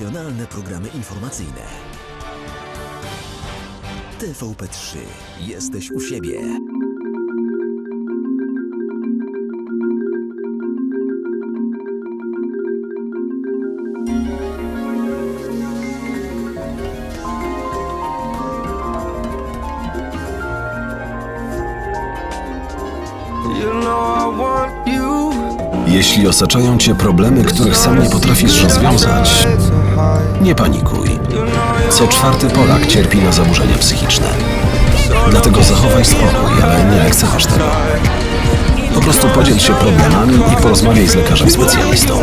Regionalne programy informacyjne. TVP3. Jesteś u siebie. Jeśli osaczają cię problemy, których sam nie potrafisz rozwiązać, nie panikuj. Co czwarty Polak cierpi na zaburzenia psychiczne. Dlatego zachowaj spokój, ale nie lekceważ tego. Po prostu podziel się problemami i porozmawiaj z lekarzem specjalistą.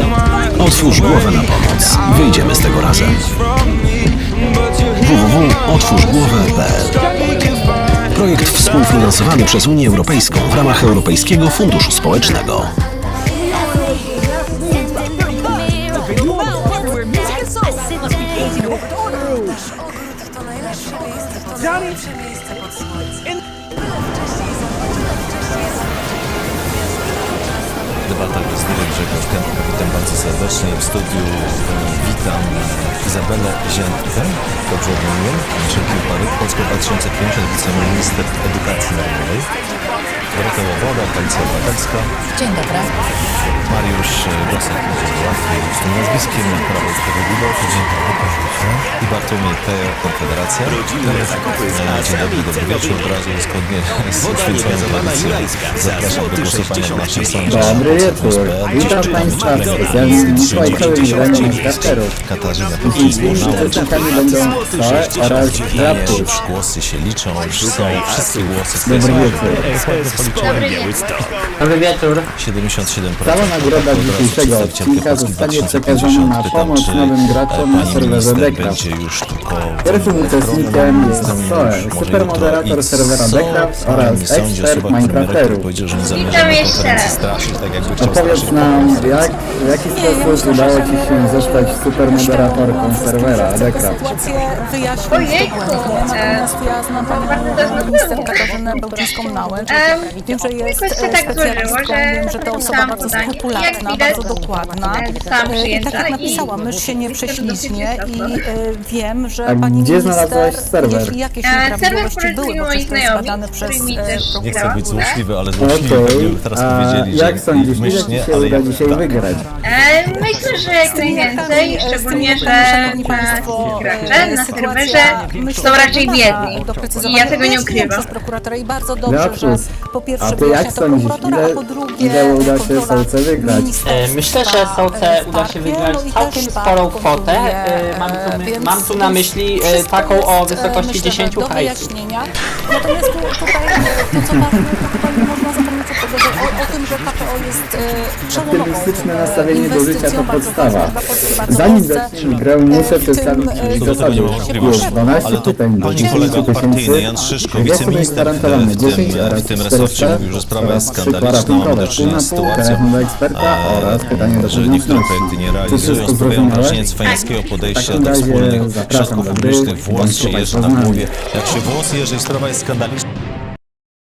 Otwórz głowę na pomoc. Wyjdziemy z tego razem. www.otwórzgłowę.pl Projekt współfinansowany przez Unię Europejską w ramach Europejskiego Funduszu Społecznego. To najlepsze miejsce pod najlepsze miejsce pod słońcem. Debata Krystyny Grzegorz Kępka. Witam bardzo serdecznie. W studiu e, witam Izabelę Ziętkę. Dobrze odmieniłem? Wszelki upadek. Polska 2050, wiceminister edukacji narodowej. Dorota Łowoda, Koalicja Obywatelska. Dzień dobry. Mariusz e, łatwiej z tym nazwiskiem, Prawo i Sprawiedliwość. Dzień dobry. I Bartłomiej Pejo, Konfederacja. E, Dzień dobry, dobry wieczór. Od razu zgodnie z uświęconą tradycją zapraszam do głosowania w naszym sądzie. Dobry wieczór. Witam Państwa w specjalnym słuchajkowym wydaniu Skaterów. Katarzyna Kuczyńska. uczestnikami będą Soe oraz Raptus. Już głosy się liczą, już są wszystkie głosy, Dobry są wieczór. Dobry wieczór. 77% Cała nagroda Od razu dzisiejszego przedstawicielka odcinka Polski zostanie 2050. przekazana na Pytam, pomoc czy, nowym graczom e, na pani serwerze minister Decraft. będzie już tylko Pierwszym elektroną, uczestnikiem jest Soe, supermoderator serwera Decraft oraz ekspert Minecrafterów. rektor powiedział, że nie zamierza Witam na jeszcze konferencji raz. straszyć, tak jakby chciał Opowiedz straszyć nam, jak, w jaki sposób udało Ci się zostać supermoderatorką serwera Decraft. Sytuację wyjaśnić Ojejku, dogłębnie, natomiast ja znam panią bardzo minister. Katarzynę Bełczyńską-Nałę. Em, Wiem, że jest jakoś się tak specjalistką, złożyło, że wiem, że to osoba bardzo podanie. skrupulatna, Jak bardzo widać, dokładna. e, zostałam E, I przyjęta tak jak i napisała, mysz się nie dosyć i e, wiem, że A pani gdzie minister, znalazłaś serwer? jeśli jakieś E, serwer nieprawidłowości były, bo moi wszystko jest badane przez którymi e, też Nie chcę być złośliwy, ale złośliwy Okej, by teraz a powiedzieli, jak że sądzisz, ile myślnie, się ale uda dzisiaj tak. wygrać? E, myślę, że jak najwięcej, szczególnie, że Szanowni na Państwo, gracze na serwerze są raczej biedni. I ja tego nie ukrywam. przez prokuratora i bardzo dobrze, że po pierwsze a ty jak to sądzisz, ile- a po drugie ile uda się Solce wygrać? E, Myślę, że Solce e, uda się wygrać no całkiem sporą kwotę. E, Mam tu, e, więc- mam tu na myśli e, taką o e, wysokości myślę, 10 do hajsów. Natomiast tu, tutaj e, to co to chyba nie można zapomnieć o, tego, że o, o tym, że KPO jest e, przełomową Optymistyczne e, nastawienie do życia inwestycją to bardzo podstawa. ważną dla Polski, bardzo Zanim zaczniemy grę, muszę E, tym, przedstawić e, Ci tego zasady. nie ma się wątpliwości. potrzeba. 12 Ale to pytań do pani 10 kolega partyjny tysięcy. Jan Szyszko, wiceminister gwarantowane w 10 tym, oraz w tym 400, resorcie mówił, że sprawa jest oraz skandaliczna, mamy do czynienia z sytuacją, eksperta oraz pytanie do że niektóre publiczności. projekty nie Czy realizują, wszystko sprawiają zrozumiałe? wrażenie podejścia takim do razie wspólnych zapraszam środków do gry. publicznych. Włos się jeży na głowie. Jak się włos jeży i sprawa jest skandaliczna,